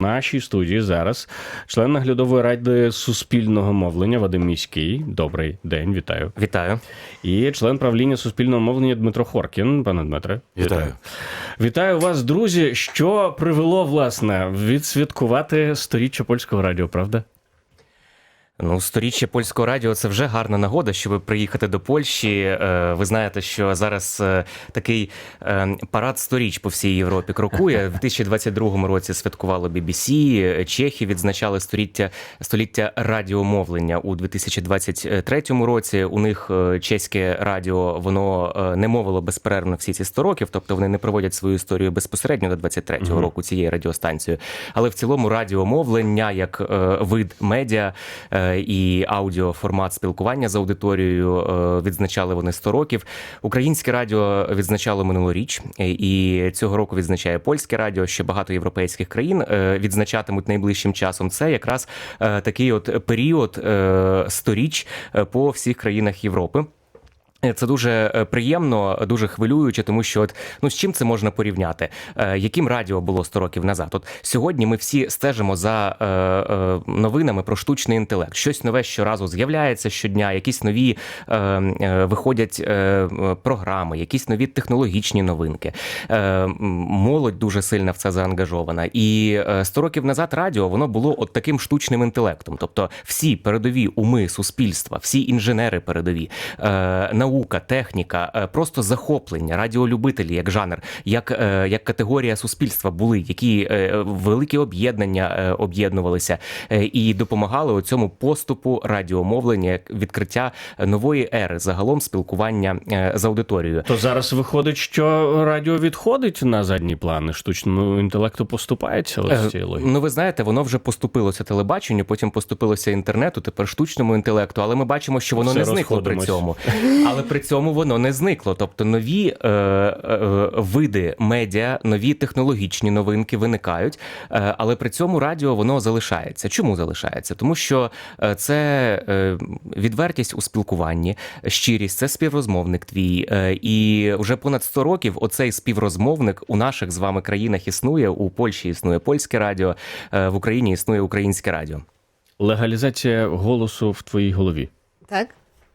Нашій студії зараз член наглядової ради суспільного мовлення Вадим Міський. Добрий день, вітаю. Вітаю. І член правління суспільного мовлення Дмитро Хоркін. Пане Дмитре, Вітаю. Вітаю вас, друзі. Що привело власне відсвяткувати сторіччя польського радіо, правда? Ну, сторіччя польського радіо це вже гарна нагода, щоб приїхати до Польщі. Е, Ви знаєте, що зараз е, такий е, парад сторіч по всій Європі крокує. В 2022 році святкувало BBC, Чехи відзначали століття століття радіомовлення у 2023 році. У них чеське радіо воно не мовило безперервно всі ці 100 років, тобто вони не проводять свою історію безпосередньо до 23-го року цією радіостанцією. Але в цілому радіомовлення як вид медіа. І аудіоформат спілкування з аудиторією е, відзначали вони 100 років. Українське радіо відзначало минулоріч, е, і цього року відзначає польське радіо. Ще багато європейських країн е, відзначатимуть найближчим часом. Це якраз такий от період сторіч по всіх країнах Європи. Е, Це дуже е, приємно, дуже хвилююче, тому що от ну з чим це можна порівняти? Е, яким радіо було 100 років назад? От сьогодні ми всі стежимо за е, е, новинами про штучний інтелект. Щось нове щоразу з'являється щодня, якісь нові е, е, виходять е, е, програми, якісь нові технологічні новинки. Е, молодь дуже сильно в це заангажована. І е, 100 років назад радіо воно було от таким штучним інтелектом. Тобто всі передові уми суспільства, всі інженери передові, е, наука, техніка, е, просто захоплення, радіолюбителі як жанр, як, е, як категорія суспільства були, які е, великі об'єднання об'єднувалися і допомагали у цьому поступу радіомовлення, відкриття нової ери загалом спілкування з аудиторією. То зараз виходить, що радіо відходить на задні плани, штучному інтелекту поступається ось логіки. Ну, ви знаєте, воно вже поступилося телебаченню, потім поступилося інтернету, тепер штучному інтелекту, але ми бачимо, що воно Все не зникло при цьому. Але при цьому воно не зникло. Тобто нові е, е, види медіа, нові технологічні новинки виникають, е, але при цьому радіо воно залишається. Чому залишається? Тому що е, це е, відвертість у спілкуванні, щирість, це співрозмовник твій. Е, і вже понад 100 років оцей співрозмовник у наших з вами країнах існує. У Польщі існує польське радіо, е, в Україні існує українське радіо. Легалізація голосу в твоїй голові. Так.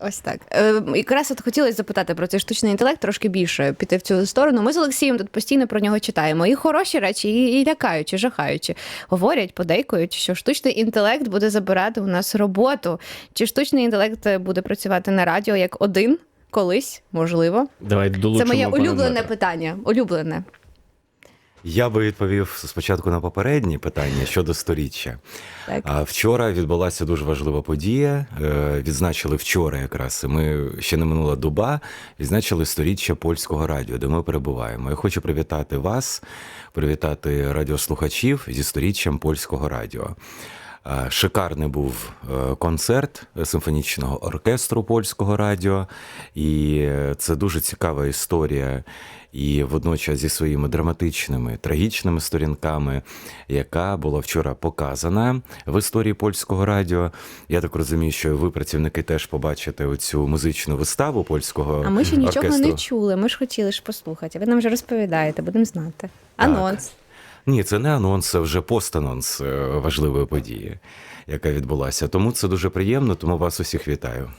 Ось так. Е, якраз от хотілося запитати про цей штучний інтелект трошки більше піти в цю сторону. Ми з Олексієм тут постійно про нього читаємо. І хороші речі, і, і лякаючі, жахаючі. Говорять, подейкують, що штучний інтелект буде забирати у нас роботу. Чи штучний інтелект буде працювати на радіо як один колись, можливо? Давай долучимо. Це моє улюблене питання. Улюблене. Я би відповів спочатку на попереднє питання щодо сторіччя. Так. Вчора відбулася дуже важлива подія. Е, Відзначили вчора, якраз ми ще не минула доба. Відзначили сторіччя польського радіо, де ми перебуваємо. Я хочу привітати вас, привітати радіослухачів зі сторіччям польського радіо. Шикарний був е, концерт симфонічного оркестру польського радіо, і е, це дуже цікава історія. І водночас зі своїми драматичними трагічними сторінками, яка була вчора показана в історії польського радіо. Я так розумію, що ви, працівники, теж побачите оцю музичну виставу польського А ми ще нічого оркестру. не чули. Ми ж хотіли ж послухати. Ви нам вже розповідаєте, будемо знати. Анонс. Ні, це не анонс, це вже постанонс е, важливої події, яка відбулася. Тому це дуже приємно, тому вас усіх вітаю.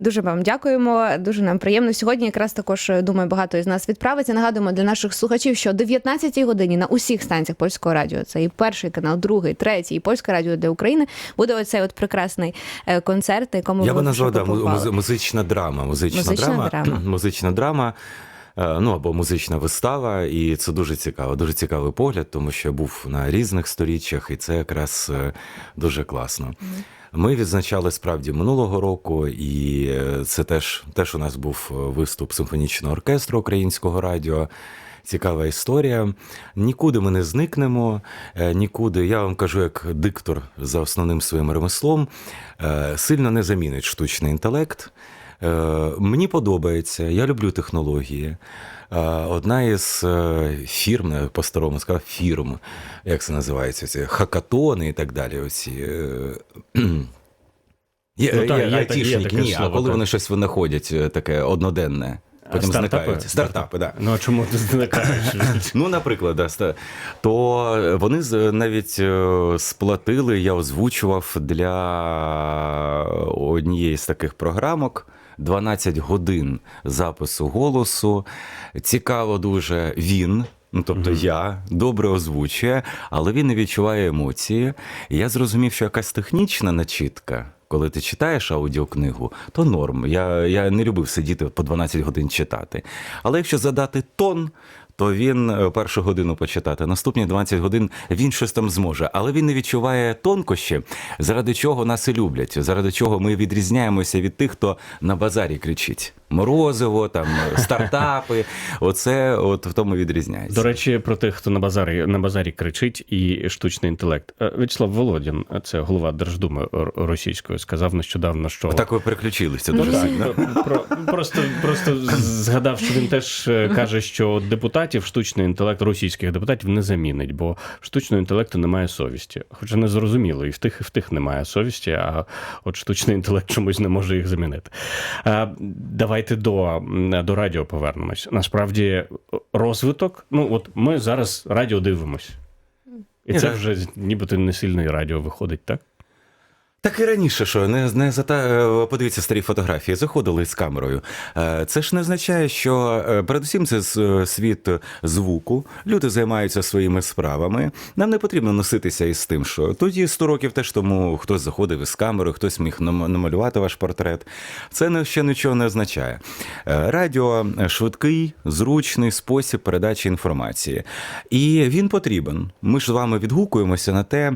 Дуже вам дякуємо. Дуже нам приємно. Сьогодні якраз також е, думаю, багато із нас відправиться. Нагадуємо для наших слухачів, що о 19-й годині на усіх станціях польського радіо, це і перший канал, другий, третій, і польське радіо для України. Буде оцей от прекрасний е, концерт, на якому Я би назвав да, музична драма. Музична, Музична драма, драма. музична драма. е, Ну або музична вистава, і це дуже цікаво, дуже цікавий погляд, тому що я був на різних сторіччях, і це якраз дуже класно. Ми відзначали справді минулого року, і е, це теж, теж у нас був е, виступ симфонічного оркестру українського радіо. Цікава історія. Нікуди ми не зникнемо, е, нікуди, я вам кажу, як диктор за основним своїм ремеслом, сильно не замінить штучний інтелект. Е, Мені подобається, я люблю технології. Е, Одна із е, фірм, по-старому сказав, фірм, як це називається, ці хакатони і так далі. Оці. Є, Ну, так, є, є є ні, слово, а коли так. вони щось винаходять таке одноденне. потім стартапи? зникають. Стартапи, так. Да. Ну а чому ти зникаєш? Ну, наприклад, да, то вони навіть сплатили, я озвучував для однієї з таких програмок. 12 годин запису голосу. Цікаво дуже він. Ну, тобто я добре озвучує, але він не відчуває емоції. Я зрозумів, що якась технічна начітка, коли ти читаєш аудіокнигу, то норм. Я, я не любив сидіти по 12 годин читати. Але якщо задати тон, то він е, першу годину почитати, наступні 12 годин він щось там зможе. Але він не відчуває тонкощі, заради чого нас і люблять, заради чого ми відрізняємося від тих, хто на базарі кричить. Морозиво, там стартапи. Оце от в тому відрізняється. До речі, про тих, хто на базарі на базарі кричить, і штучний інтелект. Е, Вячеслав Володін, це голова Держдуми російської, сказав нещодавно, що Так ви переключилися Ну, дуже так, сильно. про- про- просто, просто згадав, що він теж е, каже, що депутатів штучний інтелект російських депутатів не замінить, бо штучного інтелекту немає совісті. Хоча не зрозуміло, і в тих, і в тих немає совісті, а от штучний інтелект чомусь не може їх замінити. А, давайте до, до радіо повернемось. Насправді, розвиток. Ну, от ми зараз радіо дивимось. І це вже нібито не сильно і радіо виходить, так? Так і раніше, що не, не за та е, подивіться старі фотографії, заходили з камерою. Е, Це ж не означає, що е, передусім це світ звуку. Люди займаються своїми справами. Нам не потрібно носитися із тим, що тоді 100 років теж тому хтось заходив із камерою, хтось міг намалювати ваш портрет. Це ще нічого не означає. Радіо швидкий, зручний спосіб передачі інформації. І він потрібен. Ми ж з вами відгукуємося на те,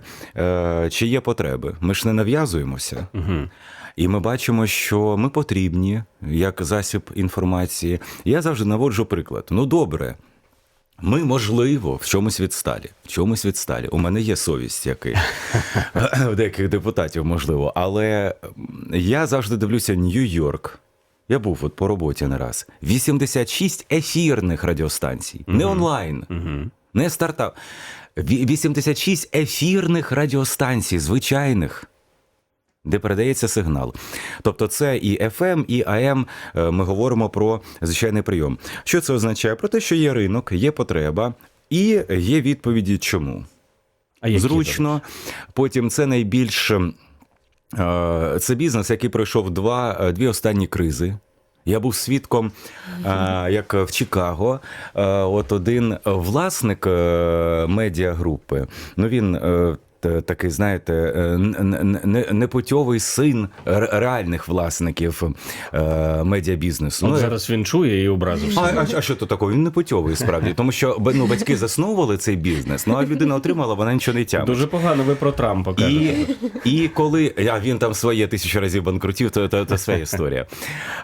чи є потреби. Ми ж не нав'язуємося. Угу. І ми бачимо, що ми потрібні як засіб інформації. Я завжди наводжу приклад. Ну, добре. Ми, можливо, в чомусь відсталі. В чомусь відсталі. У мене є совість, як і у деяких депутатів, можливо. Але я завжди дивлюся Нью-Йорк. Я був от по роботі не раз. 86 ефірних радіостанцій, не онлайн, Угу. не стартап. 86 ефірних радіостанцій, звичайних, де передається сигнал. Тобто це і FM, і AM, е, ми говоримо про звичайний прийом. Що це означає? Про те, що є ринок, є потреба і є відповіді чому. А які, Зручно. Потім це найбільш е, це бізнес, який пройшов два, е, дві останні кризи. Я був свідком, як в Чикаго, от один власник медіагрупи, ну він. Е, Такий, знаєте, е, непутьовий син реальних власників е, медіабізнесу. От Ну, зараз він чує і образився. а, а, а що то такого? Він не путьовий справді, тому що ну, батьки засновували цей бізнес, ну а людина отримала, вона нічого не тягне. Дуже погано ви про Трампа кажете. І, і коли а він там своє тисячу разів банкрутів, то, то, то своя історія.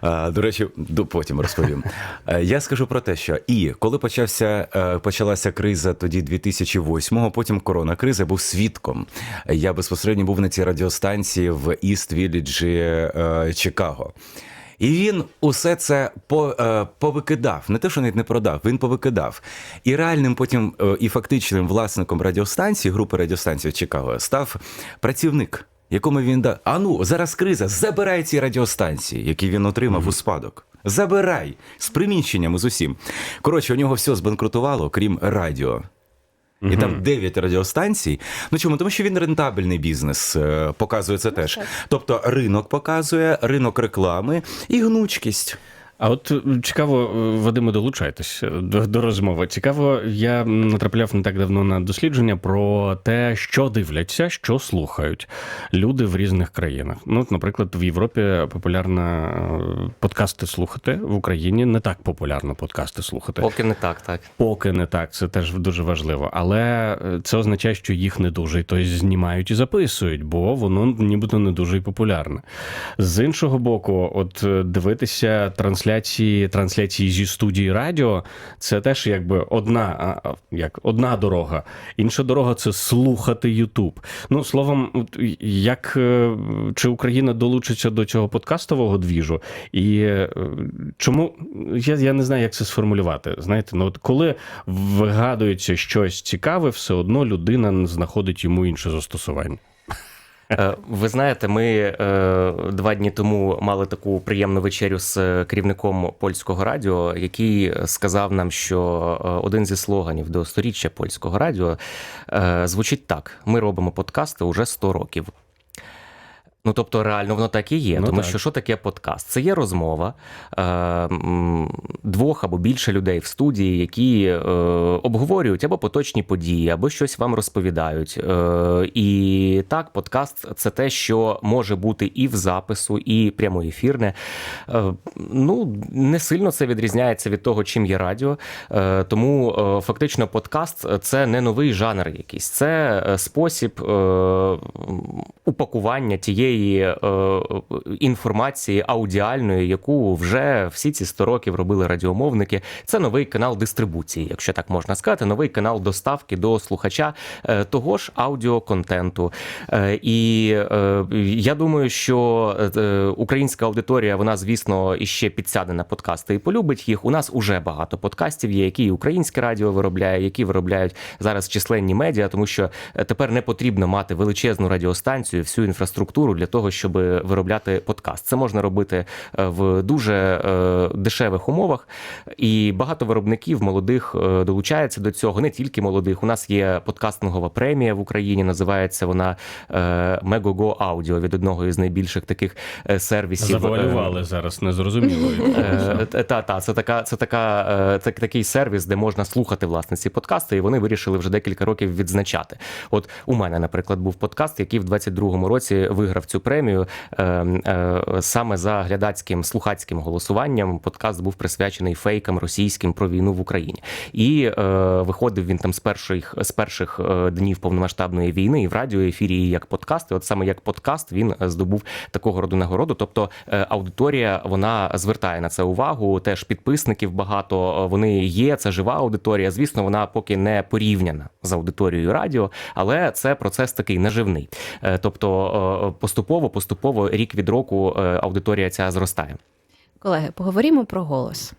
А, до речі, потім розповім. Я скажу про те, що і коли почався, почалася криза тоді 2008-го, потім коронакриза, я був свідком. Я безпосередньо був на цій радіостанції в Іст Віліджі е, Чикаго. І він усе це по, е, повикидав. Не те, що навіть не продав, він повикидав. І реальним потім е, і фактичним власником радіостанції, групи радіостанцій Чикаго, став працівник, якому він дав. А ну, зараз криза, забирай ці радіостанції, які він отримав у спадок. Забирай з приміщеннями з усім. Коротше, у нього все збанкрутувало, крім радіо. І там 9 радіостанцій. Ну чому? Тому що він рентабельний бізнес е, показує це теж. Тобто ринок показує, ринок реклами і гнучкість. А от е, цікаво, е, Вадиме, долучайтесь е, до, до розмови. Цікаво, я натрапляв не так давно на дослідження про те, що дивляться, що слухають люди в різних країнах. Ну, от, наприклад, в Європі популярно подкасти слухати, в Україні не так популярно подкасти слухати. Поки не так, так. Поки не так, це теж дуже важливо. Але це означає, що їх не дуже тобто знімають і записують, бо воно нібито не дуже і популярне. З іншого боку, от дивитися трансляції трансляції зі студії радіо, це теж якби одна, як одна дорога. Інша дорога це слухати Ютуб. Ну, словом, як е, чи Україна долучиться до цього подкастового двіжу, і е, чому я, я не знаю, як це сформулювати. Знаєте, ну от коли вигадується щось цікаве, все одно людина знаходить йому інше застосування. Е, Ви знаєте, ми е, два дні тому мали таку приємну вечерю з е, керівником польського радіо, який сказав нам, що один зі слоганів до сторіччя польського радіо звучить так: ми робимо подкасти уже 100 років. Ну, тобто, реально воно так і є. Ну, тому так. що що таке подкаст? Це є розмова е, двох або більше людей в студії, які е, обговорюють або поточні події, або щось вам розповідають. Е, і так, подкаст це те, що може бути і в запису, і прямоефірне. Е, ну, не сильно це відрізняється від того, чим є радіо. Е, тому е, фактично подкаст це не новий жанр якийсь, це е, спосіб е, упакування тієї е, інформації аудіальної, яку вже всі ці 100 років робили радіомовники. Це новий канал дистрибуції, якщо так можна сказати, новий канал доставки до слухача е, того ж аудіоконтенту. Е, І я думаю, що українська аудиторія, вона, звісно, іще підсяде на подкасти і полюбить їх. У нас уже багато подкастів є, які і українське радіо виробляє, які виробляють зараз численні медіа, тому що тепер не потрібно мати величезну радіостанцію, всю інфраструктуру для того, щоб виробляти подкаст. Це можна робити е, в дуже е, дешевих умовах, і багато виробників молодих е, долучається до цього. Не тільки молодих. У нас є подкастингова премія в Україні. Називається вона Megogo Audio від одного із найбільших таких сервісів. Завуалювали зараз, незрозуміло. Та, та, це така, це така, це такий сервіс, де можна слухати власне ці подкасти, і вони вирішили вже декілька років відзначати. От у мене, наприклад, був подкаст, який в 22-му році виграв цю премію е, е, саме за глядацьким слухацьким голосуванням. Подкаст був присвячений фейкам російським про війну в Україні. І е, виходив він там з перших з перших днів повномасштабної війни і в радіоефірі, і як подкаст. І от саме як подкаст він здобув такого роду нагороду. Тобто аудиторія вона звертає на це увагу. Теж підписників багато вони є. Це жива аудиторія. Звісно, вона поки не порівняна з аудиторією радіо, але це процес такий наживний. Тобто е, поступово, поступово, рік від року е, аудиторія ця зростає. Колеги, поговоримо про голос.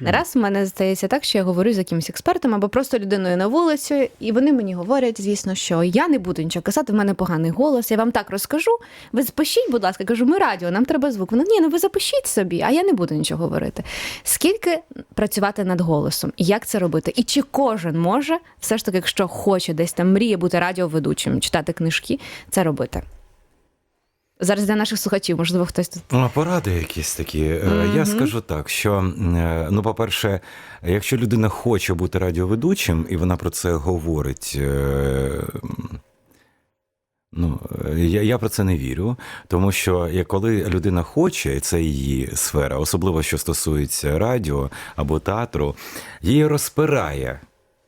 Не раз в мене здається так, що я говорю з якимось експертом або просто людиною на вулиці, і вони мені говорять, звісно, що я не буду нічого казати, в мене поганий голос. Я вам так розкажу. Ви запишіть, будь ласка, кажу, ми радіо, нам треба звук. Вони ні, ну ви запишіть собі, а я не буду нічого говорити. Скільки працювати над голосом? І як це робити? І чи кожен може, все ж таки, якщо хоче десь там мріє бути радіоведучим, читати книжки, це робити? Зараз для наших слухачів, можливо, хтось тут. Ну, поради якісь такі. Е, Я скажу так, що е, ну, по-перше, якщо людина хоче бути радіоведучим, і вона про це говорить. е, Ну, я, я про це не вірю, тому що як коли людина хоче, і це її сфера, особливо що стосується радіо або театру, її розпирає.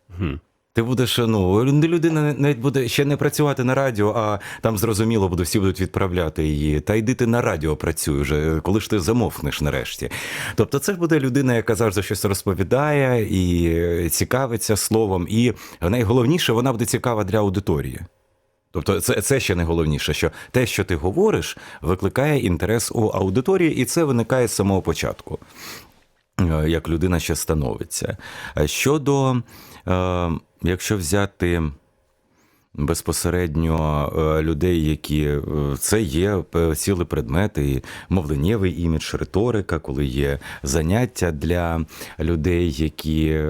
Мгм. Ти будеш, ну, людина навіть буде ще не працювати на радіо, а там зрозуміло буде, всі будуть відправляти її. Та йди ти на радіо працюй вже, коли ж ти замовкнеш нарешті. Тобто, це буде людина, яка завжди щось розповідає і цікавиться словом. І найголовніше, вона буде цікава для аудиторії. Тобто, це, це ще найголовніше, що те, що ти говориш, викликає інтерес у аудиторії, і це виникає з самого початку е, як людина ще становиться. Е, Щодо, е, якщо взяти безпосередньо е, людей, які е, це є е, цілі предмети, мовленнєвий імідж, риторика, коли є заняття для людей, які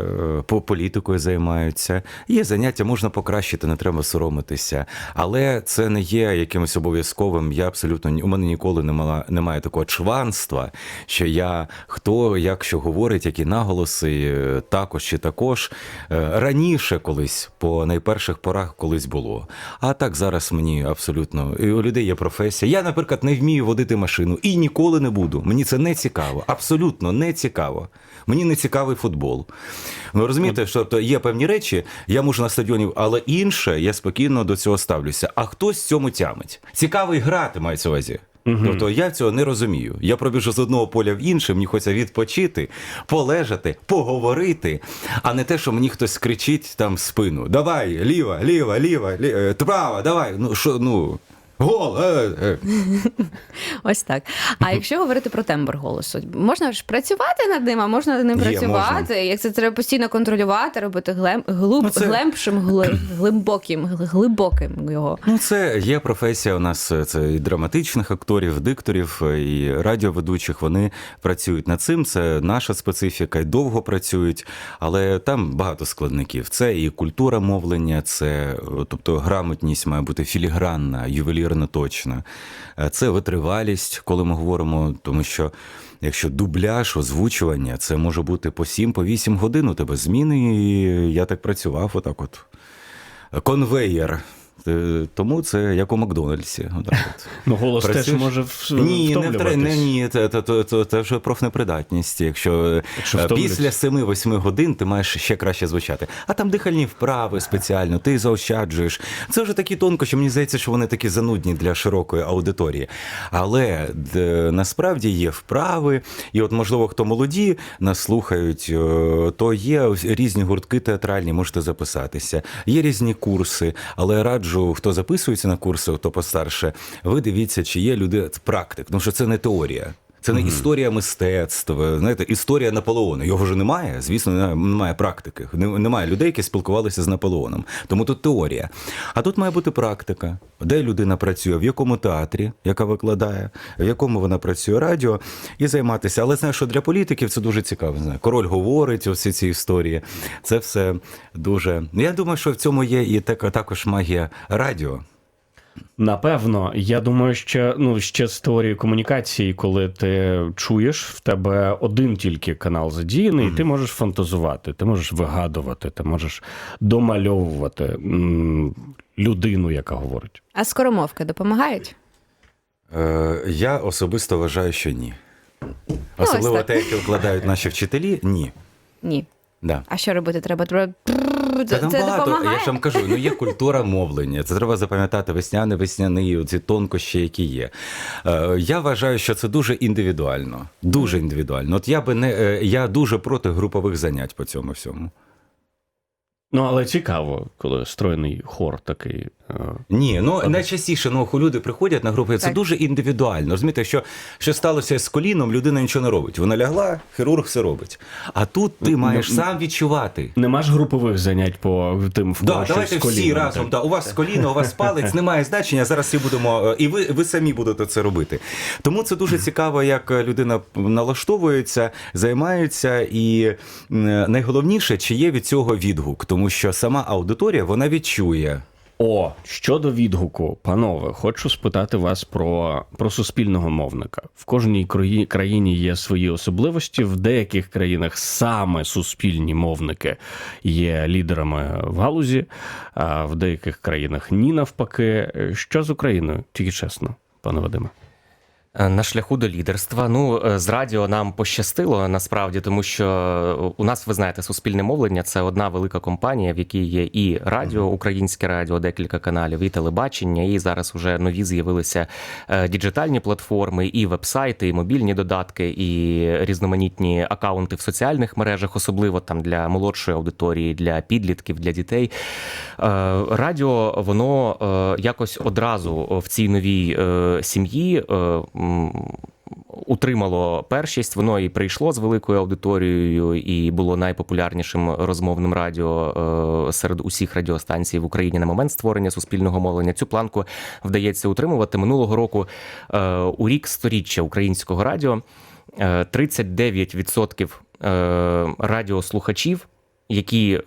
по політикою займаються. Є заняття, можна покращити, не треба соромитися. Але це не є якимось обов'язковим. Я абсолютно у мене ніколи немає, немає такого чванства, що я хто як що говорить, які наголоси, також чи також. Раніше колись, по найперших порах, колись було. А так зараз мені абсолютно у людей є професія. Я, наприклад, не вмію водити машину і ніколи не буду. Мені це не цікаво. Абсолютно не цікаво. Мені не цікавий футбол. Ви розумієте, що то є певні речі, я можу на стадіоні, але інше я спокійно до цього ставлюся. А хтось цьому тямить. Цікавий грати мається на увазі. Тобто я цього не розумію. Я пробіжу з одного поля в інше, мені хочеться відпочити, полежати, поговорити, а не те, що мені хтось кричить там в спину: Давай, ліва, ліва, ліва, ліва права, давай. Ну що, ну. Гол! Е, е. Ось так. А якщо говорити про тембр голосу, можна ж працювати над ним, а можна ним працювати. можна. Як це треба постійно контролювати, робити глем, глуб, Ну, це- глемшим, гли, глибоким, гли- глибоким його. Ну, це є професія у нас це і драматичних акторів, дикторів, і радіоведучих. Вони працюють над цим. Це наша специфіка, і довго працюють, але там багато складників. Це і культура мовлення, це е, тобто грамотність має бути філігранна, ювелірно точна. Е, Це витривалість, коли ми говоримо, тому що. Якщо дубляж, озвучування, це може бути по 7 по 8 годин у тебе зміни, і я так працював, отак от конвеєр. Е, Тому це як у Макдональдсі. Ну, голос теж може. Ні, не, не ні, це, вже профнепридатність. Якщо, е, після 7-8 годин ти маєш ще краще звучати. А там дихальні вправи спеціально, ти заощаджуєш. Це вже такі тонко, що мені здається, що вони такі занудні для широкої аудиторії. Але насправді є вправи, і от, можливо, хто молоді нас слухають, е, то є різні гуртки театральні, можете записатися. Є різні курси, але раджу, хто записується на курси, хто постарше, ви дивіться, чи є люди практик, тому що це не теорія. Це не історія мистецтва, знаєте, історія Наполеона. Його ж немає. Звісно, немає- практики. Немає людей, які спілкувалися з Наполеоном. Тому тут теорія. А тут має бути практика, де людина працює, в якому театрі, яка викладає, в якому вона працює радіо, і займатися. Але знаю, що для політиків це дуже цікаво. Знаю. Король говорить усі ці історії. Це все дуже. Я думаю, що в цьому є і така також магія радіо. Напевно, я думаю, що ну ще з теорії комунікації, коли ти чуєш, в тебе один тільки канал задіяний, і ти можеш фантазувати, ти можеш вигадувати, ти можеш домальовувати м, людину, яка говорить. А скоромовки допомагають? Е, я особисто вважаю, що ні. ось Особливо те, як викладають наші вчителі, ні. Ні. Да. А що робити? Треба треба- це, там це багато, допомагає? я ж вам кажу, ну є культура мовлення. Це треба запам'ятати весняний, весняний, ці тонкощі, які є. Е, я вважаю, що це дуже індивідуально. Дуже індивідуально. От я би не е, я дуже проти групових занять по цьому всьому. Ну, але цікаво, коли стройний хор такий. е, Ні, ну найчастіше ну, люди приходять на групи. Це Так. дуже індивідуально. Розумієте, що, що сталося з коліном, людина нічого не робить. Вона лягла, хірург все робить. А тут ти маєш сам відчувати. Нема ж групових занять по тим, в Да, давайте всі коліном, разом. так. Да, у вас коліно, у вас палець, немає значення. Зараз всі будемо, е, і ви, ви самі будете це робити. Тому це дуже цікаво, як людина налаштовується, займається, і найголовніше, чи є від цього відгук, тому що сама аудиторія вона відчує. О, щодо відгуку, панове, хочу спитати вас про, про суспільного мовника. В кожній краї- країні є свої особливості. В деяких країнах саме суспільні мовники є лідерами в галузі, а в деяких країнах ні навпаки. Що з Україною? Тільки чесно, пане Вадиме. Е, На шляху до лідерства. Ну, е, з радіо нам пощастило насправді, тому що е, у нас, ви знаєте, суспільне мовлення це одна велика компанія, в якій є і радіо, українське радіо, декілька каналів, і телебачення, і зараз уже нові з'явилися діджитальні платформи, і вебсайти, і мобільні додатки, і різноманітні акаунти в соціальних мережах, особливо там для молодшої аудиторії, для підлітків, для дітей. Радіо, воно якось одразу в цій новій сім'ї. Утримало першість, воно і прийшло з великою аудиторією, і було найпопулярнішим розмовним радіо е, серед усіх радіостанцій в Україні на момент створення суспільного мовлення. Цю планку вдається утримувати минулого року е, у рік сторіччя українського радіо. е, 39% е, радіослухачів, які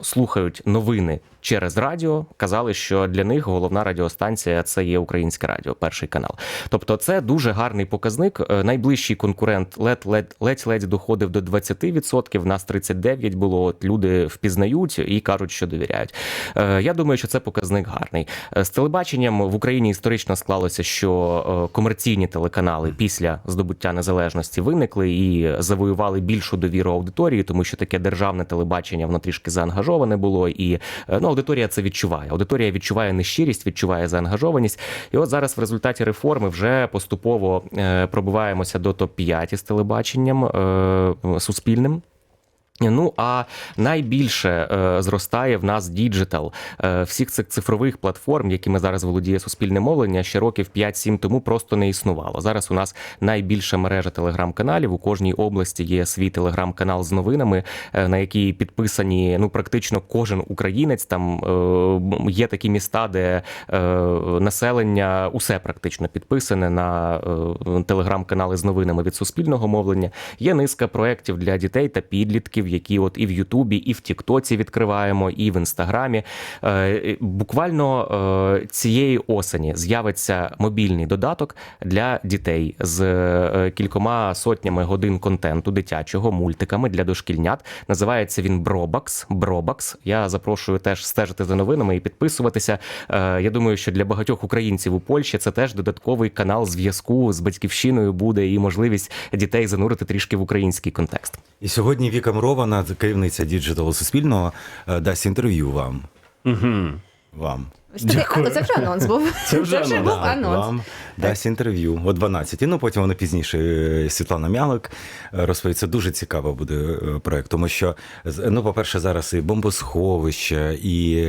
слухають новини через радіо, казали, що для них головна радіостанція це є українське радіо, перший канал. Тобто, це дуже гарний показник. Е, Найближчий конкурент ледь ледь ледь доходив до 20%, в нас 39 було. От люди впізнають і кажуть, що довіряють. Е, Я думаю, що це показник гарний. Е, З телебаченням в Україні історично склалося, що комерційні телеканали після здобуття незалежності виникли і завоювали більшу довіру аудиторії, тому що таке державне телебачення воно трішки заангажоване було, і ну, аудиторія це відчуває. Аудиторія відчуває нещирість, відчуває заангажованість. І от зараз в результаті реформи вже поступово пробуваємося пробиваємося до топ 5 із телебаченням е, суспільним. Ну а найбільше е, зростає в нас діджитал е, всіх цих цифрових платформ, якими зараз володіє суспільне мовлення, ще років 5-7 тому просто не існувало. Зараз у нас найбільша мережа телеграм-каналів. У кожній області є свій телеграм-канал з новинами, е, на який підписані ну практично кожен українець. Там е, є такі міста, де е, населення усе практично підписане на е, телеграм-канали з новинами від суспільного мовлення. Є низка проєктів для дітей та підлітків, які от і в Ютубі, і в Тіктоці відкриваємо, і в Інстаграмі. Е, Буквально е, цієї осені з'явиться мобільний додаток для дітей з е, кількома сотнями годин контенту дитячого, мультиками для дошкільнят. Називається він Бробакс. Бробакс. Я запрошую теж стежити за новинами і підписуватися. Я думаю, що для багатьох українців у Польщі це теж додатковий канал зв'язку з батьківщиною буде і можливість дітей занурити трішки в український контекст. І сьогодні Віка Мурована, керівниця діджиталу Суспільного, е, дасть інтерв'ю вам. Угу. Вам. Ось такий-. Це вже анонс був. Це вже був анонс. анонс. Вам дасть інтерв'ю о 12. Ну потім воно пізніше е, Світлана Мялик е, розповість. Це дуже цікаво буде е, проект, тому що ну, по-перше, зараз і бомбосховище, і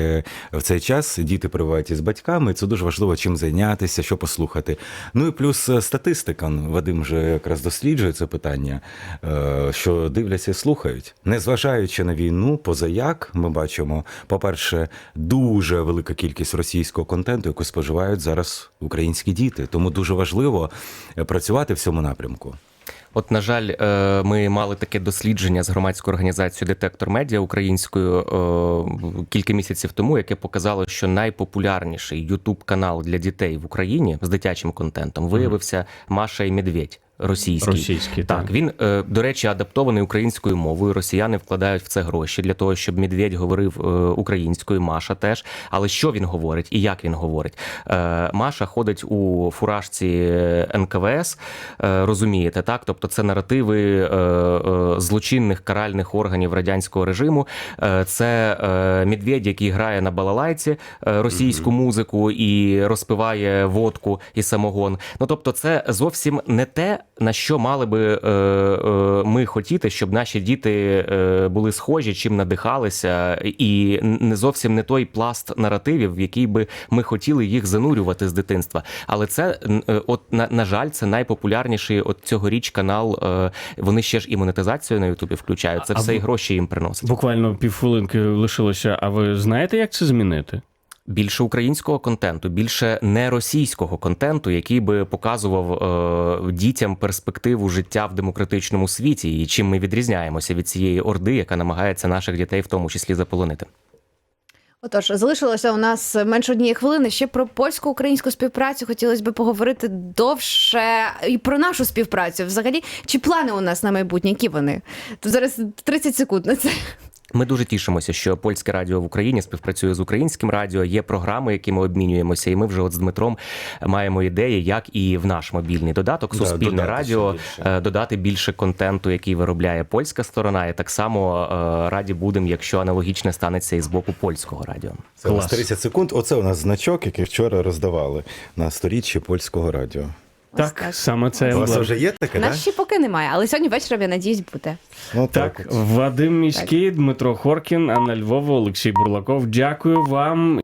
в цей час діти перебувають із батьками. Це дуже важливо чим зайнятися, що послухати. Ну і плюс статистика. Ну, Вадим вже якраз досліджує це питання, що дивляться і слухають. Незважаючи на війну, позаяк ми бачимо, по-перше, дуже велика кількість російського контенту, яку споживають зараз українські діти. Тому дуже важливо е, працювати в цьому напрямку. От, на жаль, е, ми мали таке дослідження з громадською організацією Детектор Медіа українською е, кілька місяців тому, яке показало, що найпопулярніший Ютуб канал для дітей в Україні з дитячим контентом виявився Маша і Медведь. Російський. Російський, так. так. Він, е, до речі, адаптований українською мовою. Росіяни вкладають в це гроші для того, щоб Медведь говорив е, українською, Маша теж. Але що він говорить і як він говорить? Е, Маша ходить у фуражці НКВС, розумієте, так? Тобто це наративи злочинних каральних органів радянського режиму. Це Медведь, який грає на балалайці російську музику і розпиває водку і самогон. Ну тобто, це зовсім не те, на що мали би е, е, ми хотіти, щоб наші діти е, були схожі, чим надихалися, і не зовсім не той пласт наративів, в який би ми хотіли їх занурювати з дитинства. Але це е, от на, на жаль, це найпопулярніший от цьогоріч канал. е, Вони ще ж і монетизацію на Ютубі включають. Це А все і гроші їм приносить. Буквально півхвилинки лишилося. А ви знаєте, як це змінити? Більше українського контенту, більше не російського контенту, який би показував е, дітям перспективу життя в демократичному світі, і чим ми відрізняємося від цієї орди, яка намагається наших дітей в тому числі заполонити. Отож, залишилося у нас менше однієї хвилини. Ще про польсько-українську співпрацю хотілося б поговорити довше і про нашу співпрацю. Взагалі, чи плани у нас на майбутнє? Які вони? Тут зараз 30 секунд на це. Ми дуже тішимося, що польське радіо в Україні співпрацює з українським радіо. Є програми, які ми обмінюємося, і ми вже от з Дмитром маємо ідеї, як і в наш мобільний додаток, суспільне додати радіо, більше. е, додати більше контенту, який виробляє польська сторона. І так само е, раді будемо, якщо аналогічне станеться і з боку польського радіо. Це Клас. 30 секунд. Оце у нас значок, який вчора роздавали на сторіччі польського радіо. Так, так. саме це У вас вже є таке, Нас ще поки немає, але сьогодні вечором, я надіюсь, буде. Ну, Так, так Вадим Міський, Дмитро Хоркін, Анна Львова, Олексій Бурлаков. Дякую вам